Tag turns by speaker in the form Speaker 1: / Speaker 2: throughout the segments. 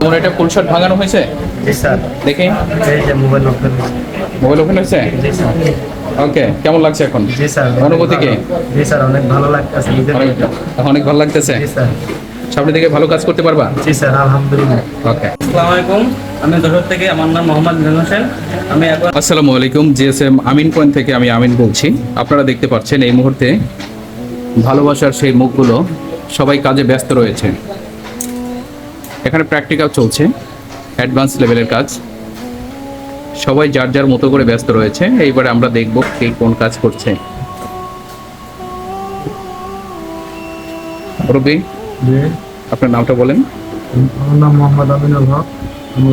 Speaker 1: তোমার এটা ফুল শট ভাঙানো হয়েছে?
Speaker 2: জি স্যার।
Speaker 1: দেখি।
Speaker 2: এই যে মোবাইল ওপেন
Speaker 1: মোবাইল ওপেন হয়েছে?
Speaker 2: জি স্যার।
Speaker 1: ওকে কেমন লাগছে এখন?
Speaker 2: জি স্যার
Speaker 1: অনুভূতি কি?
Speaker 2: জি স্যার অনেক ভালো লাগতেছে।
Speaker 1: অনেক অনেক ভালো লাগতেছে?
Speaker 2: জি স্যার।
Speaker 1: সামনে দিকে ভালো কাজ করতে পারবা?
Speaker 2: জি স্যার আলহামদুলিল্লাহ।
Speaker 1: ওকে
Speaker 3: আসসালামু আলাইকুম। আমি যশোর থেকে আমার নাম মোহাম্মদ মিলন হোসেন। আমি এখন
Speaker 1: আসসালামু আলাইকুম জিএসএম আমিন পয়েন্ট থেকে আমি আমিন বলছি। আপনারা দেখতে পাচ্ছেন এই মুহূর্তে ভালোবাসার সেই মুখগুলো সবাই কাজে ব্যস্ত রয়েছে। এখানে প্র্যাকটিক্যাল চলছে অ্যাডভান্স লেভেলের কাজ। সবাই যার যার মতো করে ব্যস্ত রয়েছে এইবারে আমরা দেখব কে কোন কাজ করছে। রবি আপনার নামটা বলেন।
Speaker 2: আমার নাম মোহাম্মদ আমিনুল হক। আমি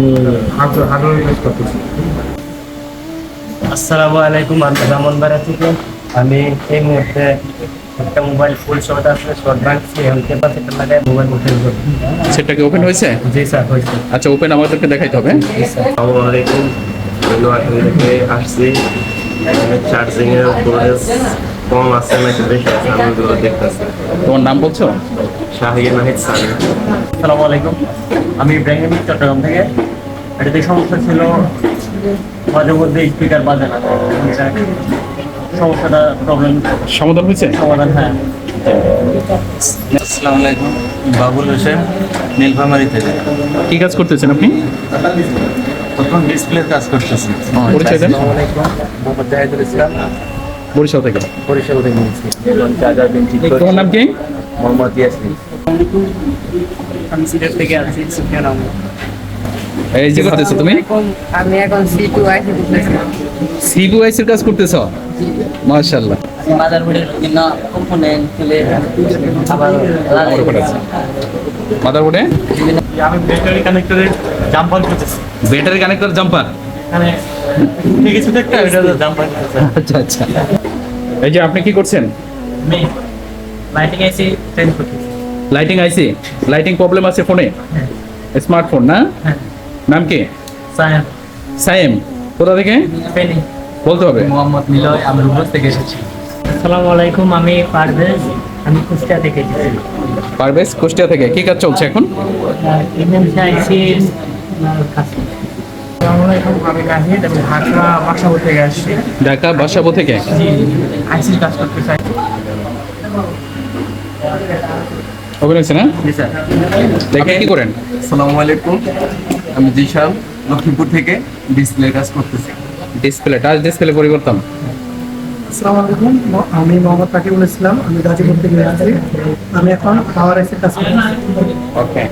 Speaker 2: কাজ করতেছি। আসসালামু আলাইকুম আমি ব্রাহ্মণবাড়িয়া থেকে আমি এই মুহূর্তে একটা মোবাইল ফুল শট আছে শর্ট ভাঙছি এখন ক্যাপাসিটার লাগাই মোবাইল উঠে দেবো
Speaker 1: সেটটাকে ওপেন হয়েছে?
Speaker 2: জি স্যার হয়েছে।
Speaker 1: আচ্ছা ওপেন আমাদেরকে দেখাইতে হবে।
Speaker 4: আসসালামু আলাইকুম। আমি নোয়াখালী থেকে আসছি। চার্জিং এর স্টোরেজ কম আছে নাকি বেশি আছে আমি ওগুলো দেখতেছি।
Speaker 1: তোমার নাম বলছো?
Speaker 4: শাহিন নাহিদ সানি
Speaker 3: আসসালামু আলাইকুম। আমি ইব্রাহিম চট্টগ্রাম থেকে। এটাতে সমস্যা ছিল মাঝে মধ্যে স্পিকার বাজে না। সমস্যাটা প্রবলেম
Speaker 1: সমাধান হয়েছে?
Speaker 3: সমাধান হ্যাঁ।
Speaker 5: আসসালামু আলাইকুম বাবুল হোসেন নীলফামারি থেকে।
Speaker 1: কি কাজ করতেছেন আপনি?
Speaker 5: প্রথম ডিসপ্লের কাজ করতেছি।
Speaker 1: পরিচয় দেন।
Speaker 2: আসসালামু মোহাম্মদ জাহিদুল ইসলাম।
Speaker 1: বরিশাল থেকে।
Speaker 2: বরিশাল থেকে
Speaker 1: তোমার নাম কি?
Speaker 5: মোহাম্মদ ইয়াসিন।
Speaker 3: আমি সিলেট থেকে আছি সুফিয়ান
Speaker 1: এই যে করতেছো তুমি?
Speaker 6: আমি এখন সি টু আইসি
Speaker 1: এর কাজ করতেছো? মাশাআল্লাহ।
Speaker 3: মাদারবোর্ডের বিভিন্ন কম্পোনেন্ট খুলে আবার
Speaker 1: আমার উপর আছে। মাদারবোর্ডে?
Speaker 3: আমি ব্যাটারি কানেক্টরের জাম্পার করতেছি
Speaker 1: ব্যাটারি কানেক্টর জাম্পার
Speaker 3: এখানে ঠিক আছে একটা এটা জাম্পার
Speaker 1: আচ্ছা আচ্ছা। এই যে আপনি কি করছেন?
Speaker 3: আমি লাইটিং আইসি চেঞ্জ করতেছি।
Speaker 1: লাইটিং আইসি লাইটিং প্রবলেম আছে ফোনে স্মার্টফোন না?
Speaker 3: হ্যাঁ।
Speaker 1: নাম কি?
Speaker 3: সায়েম
Speaker 1: সাইম কোথা থেকে?
Speaker 3: পেনি
Speaker 1: বলতে হবে।
Speaker 3: মোহাম্মদ নিলয় আমি রুবস থেকে এসেছি। আসসালামু আলাইকুম আমি পারভেজ আমি কুষ্টিয়া থেকে এসেছি।
Speaker 1: পারভেজ কুষ্টিয়া থেকে। কি কাজ চলছে এখন?
Speaker 2: আমি ঢাকা বাসাবো থেকে আসছি।
Speaker 1: ঢাকা বাসাবো থেকে?
Speaker 2: জি আইসির কাজ করতে চাই।
Speaker 1: ওপেন হয়েছে না
Speaker 3: জি
Speaker 1: দেখে কি করেন?
Speaker 5: আসসালামু আলাইকুম আমি জিশান। লক্ষ্মীপুর থেকে ডিসপ্লে কাজ করতেছি।
Speaker 1: ডিসপ্লে টাচ ডিসপ্লে পরিবর্তন।
Speaker 7: আসসালামু আলাইকুম আমি মোহাম্মদ তাকিবুল ইসলাম আমি গাজীপুর থেকে আসছি আমি এখন পাওয়ার এসে কাজ করছি
Speaker 1: ওকে